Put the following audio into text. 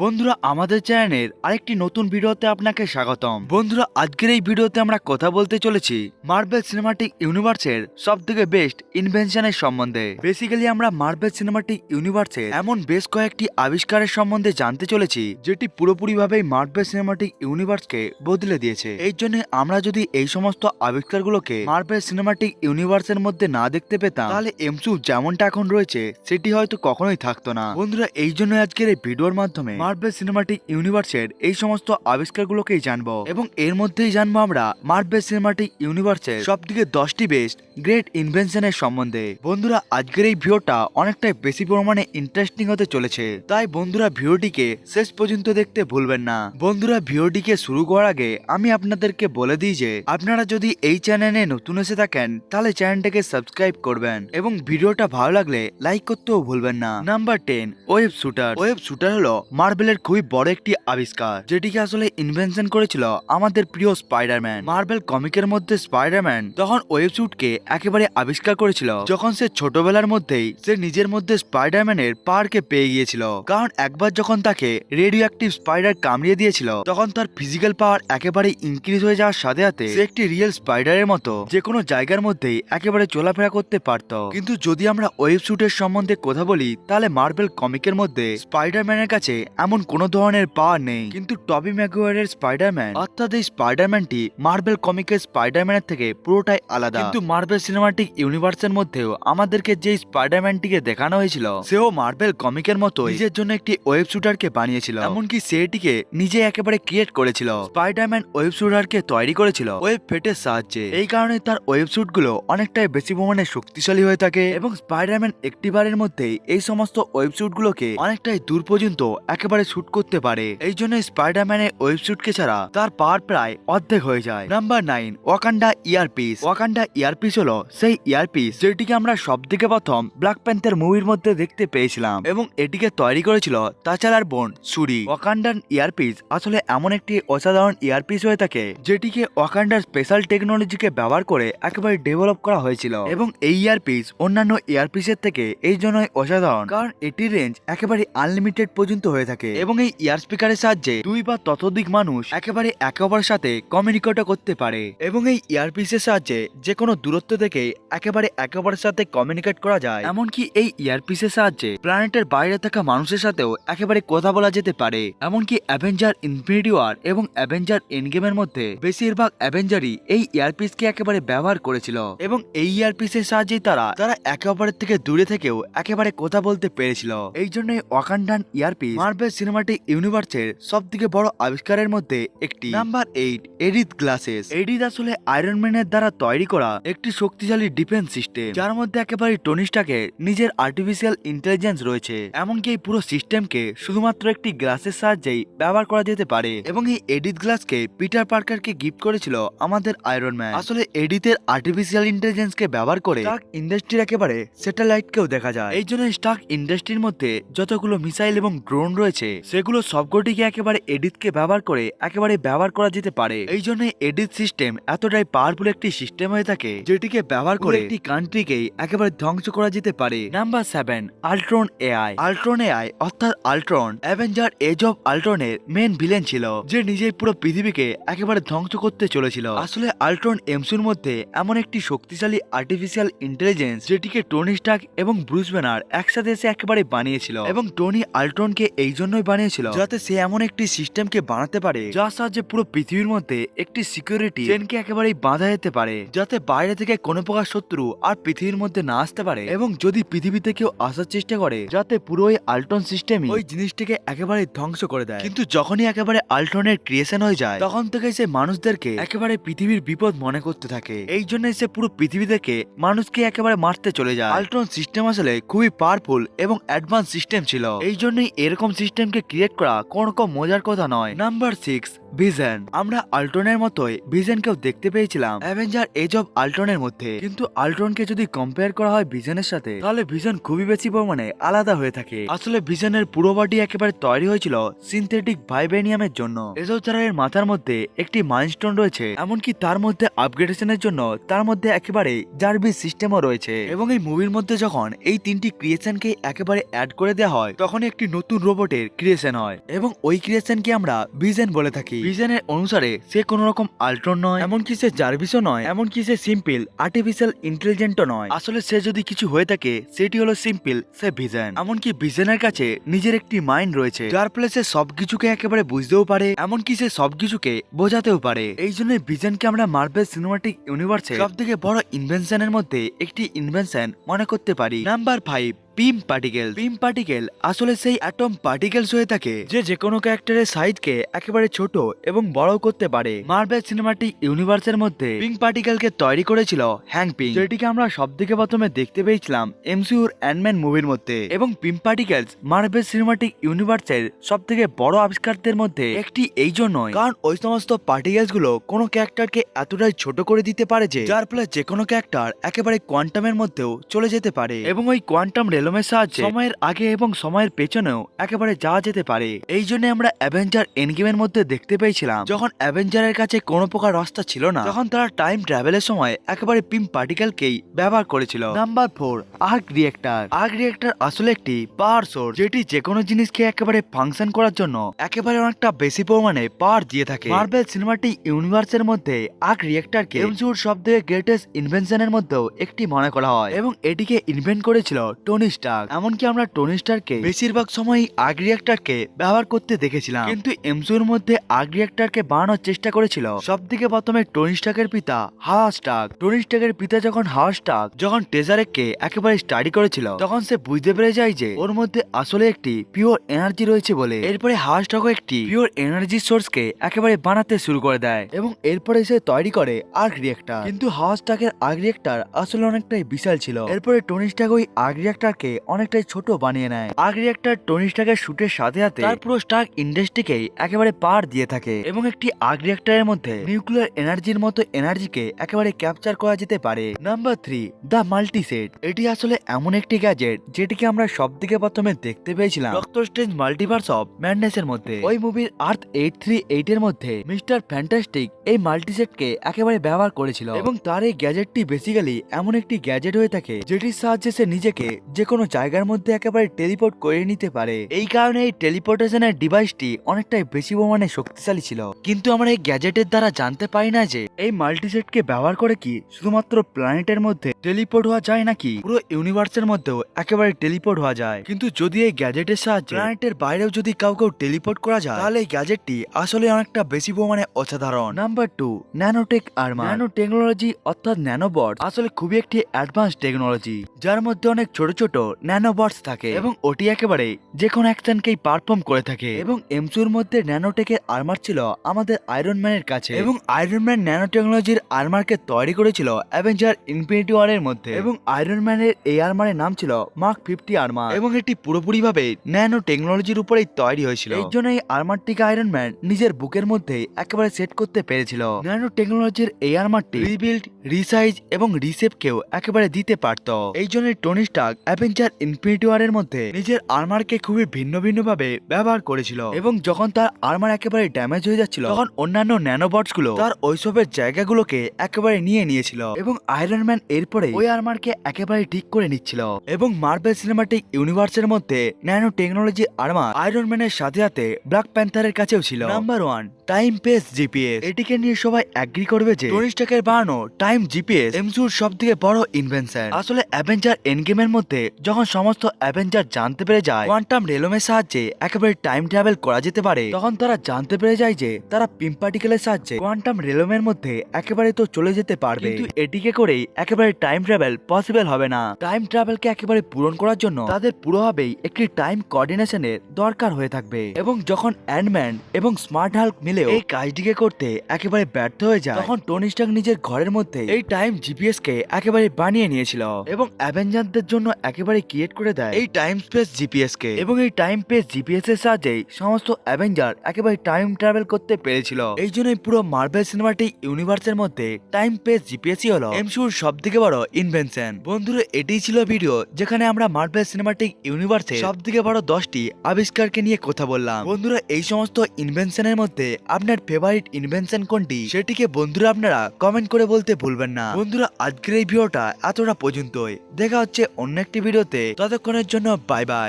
বন্ধুরা, আমাদের চ্যানেলের আরেকটি নতুন ভিডিওতে আপনাকে স্বাগতম। বন্ধুরা, আজকের এই ভিডিওতে আমরা কথা বলতে চলেছি মার্বেল সিনেমাটিক ইউনিভার্সের সব থেকে বেস্ট ইনভেনশনের সম্বন্ধে। বেসিক্যালি আমরা মার্বেল সিনেমাটিক ইউনিভার্সের এমন বেশ কয়েকটি আবিষ্কারের সম্বন্ধে জানতে চলেছি, যেটি পুরোপুরিভাবে মার্বেল সিনেমাটিক ইউনিভার্সকে বদলে দিয়েছে। এই জন্য আমরা যদি এই সমস্ত আবিষ্কারগুলোকে মার্বেল সিনেমাটিক ইউনিভার্সের মধ্যে না দেখতে পেতাম, তাহলে এমসু যেমনটা এখন রয়েছে, সেটি হয়তো কখনোই থাকতো না। বন্ধুরা, এই জন্য আজকের এই ভিডিওর মাধ্যমে মার্বেল সিনেমাটিক ইউনিভার্সের এই সমস্ত আবিষ্কারগুলোকেই জানব। এবং এর মধ্যেই জানব আমরা মার্বেল সিনেমাটিক ইউনিভার্সের সব থেকে দশটি বেস্ট গ্রেট ইনভেনশনের সম্বন্ধে। বন্ধুরা, আজকের এই ভিডিওটা অনেকটাই বেশি পরিমাণে ইন্টারেস্টিং হতে চলেছে। তাই বন্ধুরা, ভিডিওটিকে শেষ পর্যন্ত দেখতে ভুলবেন না। বন্ধুরা, ভিডিওটিকে শুরু করার আগে আমি আপনাদেরকে বলে দিই যে, আপনারা যদি এই চ্যানেলে নতুন এসে থাকেন, তাহলে চ্যানেলটাকে সাবস্ক্রাইব করবেন এবং ভিডিওটা ভালো লাগলে লাইক করতেও ভুলবেন না। Number ten web shooter web shooter হলো মার্বেলের খুবই বড় একটি আবিষ্কার, যেটিকে আসলে ইনভেনশন করেছিল আমাদের প্রিয় স্পাইডারম্যান মার্বেল কমিকের মধ্যে স্পাইডারম্যান তখন ওয়েব শুটকে একেবারে আবিষ্কার করেছিল, যখন সে ছোটবেলার মধ্যেই সে নিজের মধ্যে স্পাইডারম্যানের পাওয়ারকে পেয়ে গিয়েছিল। কারণ একবার যখন তাকে রেডিও অ্যাক্টিভ স্পাইডার কামড়িয়ে দিয়েছিল, তখন তার ফিজিক্যাল পাওয়ার একেবারে ইনক্রিজ হয়ে যাওয়ার সাথে সাথে সে একটি রিয়েল স্পাইডারের মতো যে কোনো জায়গার মধ্যেই একেবারে চলাফেরা করতে পারত। কিন্তু যদি আমরা ওয়েব শুটের সম্বন্ধে কথা বলি, তাহলে মার্বেল কমিকের মধ্যে স্পাইডারম্যানের কাছে এমন কোনো ধরনের পাওয়ার নেই। কিন্তু টবি ম্যাগুয়ারের স্পাইডারম্যান, অর্থাৎ এই স্পাইডারম্যানটি মার্বেল কমিকের স্পাইডারম্যানের থেকে পুরোটাই আলাদা। কিন্তু মার্বেল সিনেমাটিক ইউনিভার্সের মধ্যেও আমাদেরকে যে স্পাইডারম্যানটিকে দেখানো হয়েছিল, সেও মার্বেল কমিকের মতো নিজের জন্য একটি ওয়েব শুটারকে বানিয়েছিল। এমনকি সেটিকে নিজে একেবারে ক্রিয়েট করেছিল। স্পাইডারম্যান ওয়েব শুটারকে তৈরি করেছিল ওয়েব ফেটের সাহায্যে। এই কারণে তার ওয়েব শুটগুলো অনেকটাই বেশি পরিমাণে শক্তিশালী হয়ে থাকে এবং স্পাইডারম্যান একটিবারের মধ্যেই এই সমস্ত ওয়েব শুট গুলোকে অনেকটাই দূর পর্যন্ত একেবারে শুট করতে পারে। এই জন্য স্পাইডারম্যানের শুটকে ছাড়া তার পাওয়ার প্রায় অর্ধেক হয়ে যায়। Number nine Wakanda earpiece Wakanda earpiece হলো সেই ইয়ারপিস যেটিকে আমরা সব থেকে প্রথম ব্ল্যাক প্যান্থার মুভির মধ্যে দেখতে পেয়েছিলাম এবং এটিকে তৈরি করেছিল তাছাড়ার বোন সুরি ওয়াকান্ডান ইয়ারপিস আসলে এমন একটি অসাধারণ ইয়ারপিস হয়ে থাকে যেটিকে ওয়াকান্ডার স্পেশাল টেকনোলজিকে ব্যবহার করে একেবারে ডেভেলপ করা হয়েছিল এবং এই ইয়ারপিস অন্যান্য ইয়ারপিসের থেকে এই জন্যই অসাধারণ কারণ এটির রেঞ্জ একেবারে আনলিমিটেড পর্যন্ত হয়ে থাকে। এবং এই ইয়ার স্পিকারের সাহায্যে দুই বা ততোধিক মানুষ একেবারে একে অপরের সাথে কমিউনিকেট করতে পারে। এবং এই ইয়ারপিসের সাহায্যে যে কোনো দূরত্ব থেকে একেবারে একে অপরের সাথে কমিউনিকেট করা যায়। এমনকি এই ইয়ারপিসের সাহায্যে প্ল্যানেটের বাইরে থাকা মানুষের সাথেও একেবারে কথা বলা যেতে পারে। এমনকি অ্যাভেঞ্জার ইনফিনিটি ওয়ার এবং অ্যাভেঞ্জার এনগেমের মধ্যে বেশিরভাগ অ্যাভেঞ্জারই এই ইয়ারপিসকে একেবারে ব্যবহার করেছিল। এবং এই ইয়ারপিসের সাহায্যেই তারা তারা একে অপরের থেকে দূরে থেকেও একেবারে কথা বলতে পেরেছিল। এই জন্য ওয়াকান্ডান ইয়ারপিস মার্বেল সিনেমাটিক ইউনিভার্সের সব থেকে বড় আবিষ্কারের মধ্যে একটি। Number eight Edith glasses Edith আসলে আয়রন ম্যানের দ্বারা তৈরি করা একটি শক্তিশালী ডিফেন্স সিস্টেম যার মধ্যে একেবারে টনিস্টাকে নিজের আর্টিফিশিয়াল ইন্টেলিজেন্স রয়েছে এমনকি এই পুরো সিস্টেমকে শুধুমাত্র একটি গ্লাসের সাহায্যেই ব্যবহার করা যেতে পারে। এবং এই এডিথ গ্লাসকে পিটার পার্কারকে গিফট করেছিল আমাদের আয়রন ম্যান আসলে এডিথের আর্টিফিশিয়াল ইন্টেলিজেন্সকে ব্যবহার করে স্টার্ক ইন্ডাস্ট্রির একেবারে স্যাটেলাইটকেও দেখা যায়। এই জন্য স্টার্ক ইন্ডাস্ট্রির মধ্যে যতগুলো মিসাইল এবং ড্রোন রয়েছে সেগুলো সবকটিকে একেবারে এডিটকে ব্যবহার করে একেবারে ব্যবহার করা যেতে পারে। এই জন্য এডিট সিস্টেম এতটাই পাওয়ারফুল একটি সিস্টেম হয়ে থাকে যেটিকে ব্যবহার করে একটি কান্ট্রিকেই একেবারে ধ্বংস করা যেতে পারে। Number seven Ultron AI Ultron AI অর্থাৎ আল্ট্রন অ্যাভেঞ্জার এজ অফ আল্ট্রনের মেন ভিলেন ছিল যে নিজেই পুরো পৃথিবীকে একেবারে ধ্বংস করতে চলেছিল। আসলে আল্ট্রন এমসুর মধ্যে এমন একটি শক্তিশালী আর্টিফিশিয়াল ইন্টেলিজেন্স যেটিকে টনি স্টাক এবং ব্রুস ব্যানার একসাথে এসে একেবারে বানিয়েছিল। এবং টনি আল্ট্রনকে এই জন্যই বানিয়েছিল। যাতে সে এমন একটি সিস্টেমকে বানাতে পারে, যার সাহায্যে পুরো পৃথিবীর মধ্যে একটি সিকিউরিটি চেনকে একেবারেই বাঁধা যেতে পারে, যাতে বাইরে থেকে কোনো প্রকার শত্রু আর পৃথিবীর মধ্যে না আসতে পারে এবং যদি পৃথিবীতে কেউ আসার চেষ্টা করে, যাতে পুরো ওই আল্টন সিস্টেমই ওই জিনিসটিকে একেবারে ধ্বংস করে দেয়। কিন্তু যখনই একেবারে আল্টনের ক্রিয়েশন হয়ে যায়, তখন থেকে সে মানুষদেরকে একেবারে পৃথিবীর বিপদ মনে করতে থাকে। এই জন্য সে পুরো পৃথিবী থেকে মানুষকে একেবারে মারতে চলে যায়। আল্টন সিস্টেম আসলে খুবই পাওয়ারফুল এবং অ্যাডভান্স সিস্টেম ছিল। এই জন্যই এরকম সিস্টেমকে ক্রিয়েট করা কোন রকম মজার কথা নয়। নাম্বার সিক্স ভিজন আমরা আল্ট্রনের মতোই ভিজনকেও দেখতে পেয়েছিলাম অ্যাভেঞ্জার এজ অফ আল্ট্রনের মধ্যে। কিন্তু আল্ট্রনকে যদি কম্পেয়ার করা হয় ভিজনের সাথে, তাহলে ভিজন খুবই বেশি পরিমাণে আলাদা হয়ে থাকে। আসলে ভিজনের পুরো বডি একেবারে তৈরি হয়েছিল সিনথেটিক ভাইবেনিয়ামের জন্য। এজোচারের মাথার মধ্যে একটি মাইলস্টোন রয়েছে, এমনকি তার মধ্যে আপগ্রেডেশনের জন্য তার মধ্যে একেবারে জার্ভিস সিস্টেমও রয়েছে। এবং এই মুভির মধ্যে যখন এই তিনটি ক্রিয়েশনকে একেবারে অ্যাড করে দেওয়া হয় তখন একটি নতুন রোবটের ক্রিয়েশন হয়। এবং ওই ক্রিয়েশনকে আমরা ভিজন বলে থাকি। ভিজনের অনুসারে সে কোন রকম আল্ট্রন নয় এমনকি সে জার্ভিসও নয় এমনকি সে সিম্পল আর্টিফিশিয়াল ইন্টেলিজেন্টও নয়। আসলে সে যদি কিছু হয়ে থাকে সেটি হলো সিম্পল সে ভিজন এমনকি ভিজনের কাছে নিজের একটি মাইন্ড রয়েছে যার ফলে সে সবকিছুকে একেবারে বুঝতেও পারে এমনকি সে সবকিছুকে বোঝাতেও পারে। এই জন্য ভিজনকে আমরা মার্বেল সিনেমাটিক ইউনিভার্সে সব থেকে বড় ইনভেনশনের মধ্যে একটি ইনভেনশন মনে করতে পারি। Number five Pym particle Pym particle আসলে সেই অ্যাটম পার্টিকেলস হয়ে থাকে যে যে কোনো ক্যারেক্টারের সাইজকে একেবারে ছোট এবং বড় করতে পারে। মার্বেল সিনেমাটিক ইউনিভার্সের মধ্যে পিঙ্ক পার্টিকেলকে তৈরি করেছিল হ্যাং পিং যেটিকে আমরা সব থেকে প্রথমে দেখতে পেয়েছিলাম এমসিউর অ্যান্ডম্যান মুভির মধ্যে। এবং পিম পার্টিকেলস মার্বেল সিনেমাটিক ইউনিভার্সের সব থেকে বড় আবিষ্কারদের মধ্যে একটি এই জন্যই। কারণ ওই সমস্ত পার্টিকেলসগুলো কোনো ক্যারেক্টারকে এতটাই ছোট করে দিতে পারে যে, যার ফলে যে কোনো ক্যারেক্টার একেবারে কোয়ান্টামের মধ্যেও চলে যেতে পারে। এবং ওই কোয়ান্টাম রেলমের সাহায্যে সময়ের আগে এবং সময়ের পেছনেও একেবারে যাওয়া যেতে পারে। এই জন্য আমরা অ্যাভেঞ্জার এনগেমের মধ্যে দেখতে পেয়েছিলাম। যখন অ্যাভেঞ্জারের কাছে কোনো প্রকার রাস্তা ছিল না, তখন তারা টাইম ট্রাভেলের সময় একেবারে পিম পার্টিকেলকেই ব্যবহার করেছিল। Number four arc reactor arc reactor আসলে একটি পাওয়ার সোর্স যেটি যে কোনো জিনিসকে একেবারে ফাংশন করার জন্য একেবারে অনেকটা বেশি পরিমাণে পাওয়ার দিয়ে থাকে। মার্বেল সিনেমাটিক ইউনিভার্সের মধ্যে আর্ক রিয়েক্টারকে এমসিউর সব থেকে গ্রেটেস্ট ইনভেনশনের মধ্যেও একটি মনে করা হয় এবং এটিকে ইনভেন্ট করেছিল টনি স্টার্ক এমনকি আমরা টনি স্টারকে বেশিরভাগ সময়ই আর্ক রিয়েক্টারকে ব্যবহার করতে দেখেছিলাম। কিন্তু এমসিউর মধ্যে আর্ক রিয়েক্টারকে বানানোর চেষ্টা করেছিল। সব থেকে প্রথমে টনি স্টার্কের পিতা হাওয়া স্টার্ক। টনি স্টার্কের পিতা যখন হাওয়া স্টার্ক, যখন টেজারেককে একেবারে স্টাডি করেছিল, তখন সে বুঝতে পেরে যায় যে ওর মধ্যে আসলে একটি পিওর এনার্জি রয়েছে বলে। এরপরে হাওয়া স্টার্কও একটি পিওর এনার্জি সোর্সকে একেবারে বানাতে শুরু করে দেয় এবং এরপরে সে তৈরি করে আর্ক রিয়েক্টার কিন্তু হাওয়া স্টার্কের আর্ক রিয়েক্টার আসলে অনেকটাই বিশাল ছিল। এরপরে টনি স্টার্ক ওই আর্ক রিয়েক্টারকে অনেকটাই ছোট বানিয়ে নেয়। আর্ক রিয়েক্টার টনি স্টার্কের শুটের সাথে সাথে তার পুরো স্টার্ক ইন্ডাস্ট্রিকেই একেবারে পার দিয়ে থাকে এবং একটি আর্ক রিয়েক্টারের মধ্যে নিউক্লিয়ার এনার্জির মতো এনার্জিকে একেবারে ক্যাপচার করা যেতে পারে। Number three, the multiset. এটি আসলে এমন একটি গ্যাজেট যেটিকে আমরা সব থেকে প্রথমে দেখতে পেয়েছিলাম। Doctor strange multiverse of madness এর মধ্যে। ওই মুভির আর্থ এইট থ্রি এইট এর মধ্যে মিস্টার ফ্যান্টাস্টিক এই মাল্টিসেটকে একেবারে ব্যবহার করেছিল। এবং তার এই গ্যাজেটটি বেসিক্যালি এমন একটি গ্যাজেট হয়ে থাকে যেটির সাহায্যে সে নিজেকে যে কোনো জায়গার মধ্যে একেবারে টেলিপোর্ট করে নিতে পারে। এই কারণে এই টেলিপোর্টেশনের ডিভাইসটি অনেকটাই বেশি পরিমাণে শক্তিশালী ছিল। কিন্তু আমরা এই গ্যাজেটের দ্বারা জানতে পারি না যে এই মাল্টিসেটকে ব্যবহার করে কি শুধুমাত্র প্ল্যানেটের মধ্যে টেলিপোর্ট হওয়া যায় নাকি পুরো ইউনিভার্সের মধ্যেও একেবারে টেলিপোর্ট হওয়া যায়। কিন্তু যদি এই গ্যাজেটের সাহায্যে প্ল্যানেটের বাইরেও যদি কাউ কেউ টেলিপোর্ট করা যায়, তাহলে এই গ্যাজেটটি আসলে অনেকটা বেশি পরিমাণে অসাধারণ। Number two, nanotech armour. Nano technology অর্থাৎ ন্যানোবট আসলে খুবই একটি অ্যাডভান্স টেকনোলজি, যার মধ্যে অনেক ছোট ছোট ন্যানোবটস থাকে। এবং ওটি একেবারে যে কোনো অ্যাকশনকেই পারফর্ম করে থাকে। এবং এমসুর মধ্যে ন্যানোটেকের আর্মার ছিল আমাদের আয়রন ম্যানের কাছে। এবং আয়রন ম্যান ন্যানো টেকনোলজির আর্মারকে তৈরি করেছিল অ্যাভেঞ্জার ইনফিনিটি ওয়ারের মধ্যে। এবং আয়রন ম্যানের এই আর্মারের নাম ছিল মার্ক ফিফটি আর্মার এবং এটি পুরোপুরি ভাবে ন্যানো টেকনোলজির উপরেই তৈরি হয়েছিল। এই জন্য এই আর্মারটিকে আয়রন ম্যান নিজের বুকের মধ্যে একেবারে সেট করতে পেরেছিল। ন্যানো টেকনোলজির এই আর্মারটি রিবিল্ড রিসাইজ এবং রিসেপকেও একেবারে দিতে পারত। এই জন্য টনি স্টার্ক অ্যাভেঞ্জার ইনফিনিটি ওয়ারের মধ্যে নিজের আর্মারকে খুবই ভিন্ন ভিন্ন ভাবে ব্যবহার করেছিল এবং যখন তার আর্মার একেবারে ড্যামেজ হয়ে যাচ্ছিল, তখন অন্যান্য ন্যানোবটসগুলো তার ওইসবের জায়গাগুলোকে একেবারে নিয়ে নিয়েছিল এবং আয়রন ম্যান এরপরে ওই আর্মারকে একেবারে ঠিক করে নিচ্ছিল এবং মার্বেল সিনেমাটিক ইউনিভার্সের মধ্যে ন্যানো টেকনোলজি আর্মার আয়রন ম্যানের সাথে সাথে ব্ল্যাক প্যান্থারের কাছেও ছিল। Number one time pace GPS এটিকে নিয়ে সবাই অ্যাগ্রি করবে যে টনি স্টার্কের বানানো টাইম জিপিএস এমসুর সব থেকে বড় ইনভেনশন আসলে অ্যাভেঞ্জার এনগেমের মধ্যে যখন সমস্ত অ্যাভেঞ্জার জানতে পেরে যায় কোয়ান্টাম রেলমের সাহায্যে একেবারে টাইম ট্রাভেল করা যেতে পারে, তখন তারা জানতে পেরে যায় যে তারা পিম পার্টিকেলের সাহায্যে কোয়ান্টাম রেলমের মধ্যে একেবারে তো চলে যেতে পারবে। কিন্তু এটিকে করেই একেবারে টাইম ট্রাভেল পসিবল হবে না। টাইম ট্রাভেলকে একেবারে পূরণ করার জন্য তাদের পুরোভাবেই একটি টাইম কোঅর্ডিনেশনের দরকার হয়ে থাকবে। এবং যখন অ্যান্ডম্যান এবং স্মার্ট হাল্ক মিলে নিলেও এই কাজটিকে করতে একেবারে ব্যর্থ হয়ে যায়। তখন টনি স্টার্ক নিজের ঘরের মধ্যে এই টাইম জিপিএস কে একেবারে বানিয়ে নিয়েছিল এবং অ্যাভেঞ্জারদের জন্য একেবারে ক্রিয়েট করে দেয় এই টাইম স্পেস জিপিএস কে এবং এই টাইম স্পেস জিপিএস এর সাহায্যে সমস্ত অ্যাভেঞ্জার একেবারে টাইম ট্রাভেল করতে পেরেছিল। এই জন্যই পুরো মার্বেল সিনেমাটিক ইউনিভার্সের মধ্যে টাইম স্পেস জিপিএসই হলো এমসিউর সব থেকে বড় ইনভেনশন। বন্ধুরা এটাই ছিল ভিডিও যেখানে আমরা মার্বেল সিনেমাটিক ইউনিভার্সের সব থেকে বড় দশটি আবিষ্কারকে নিয়ে কথা বললাম। বন্ধুরা এই সমস্ত ইনভেনশনের মধ্যে আপনার ফেভারিট ইনভেনশন কোনটি? সেটিকে বন্ধুরা আপনারা কমেন্ট করে বলতে ভুলবেন না। বন্ধুরা, আজকের এই ভিডিওটা এতটা পর্যন্তই। দেখা হচ্ছে অন্য একটি ভিডিওতে। ততক্ষণের জন্য বাই বাই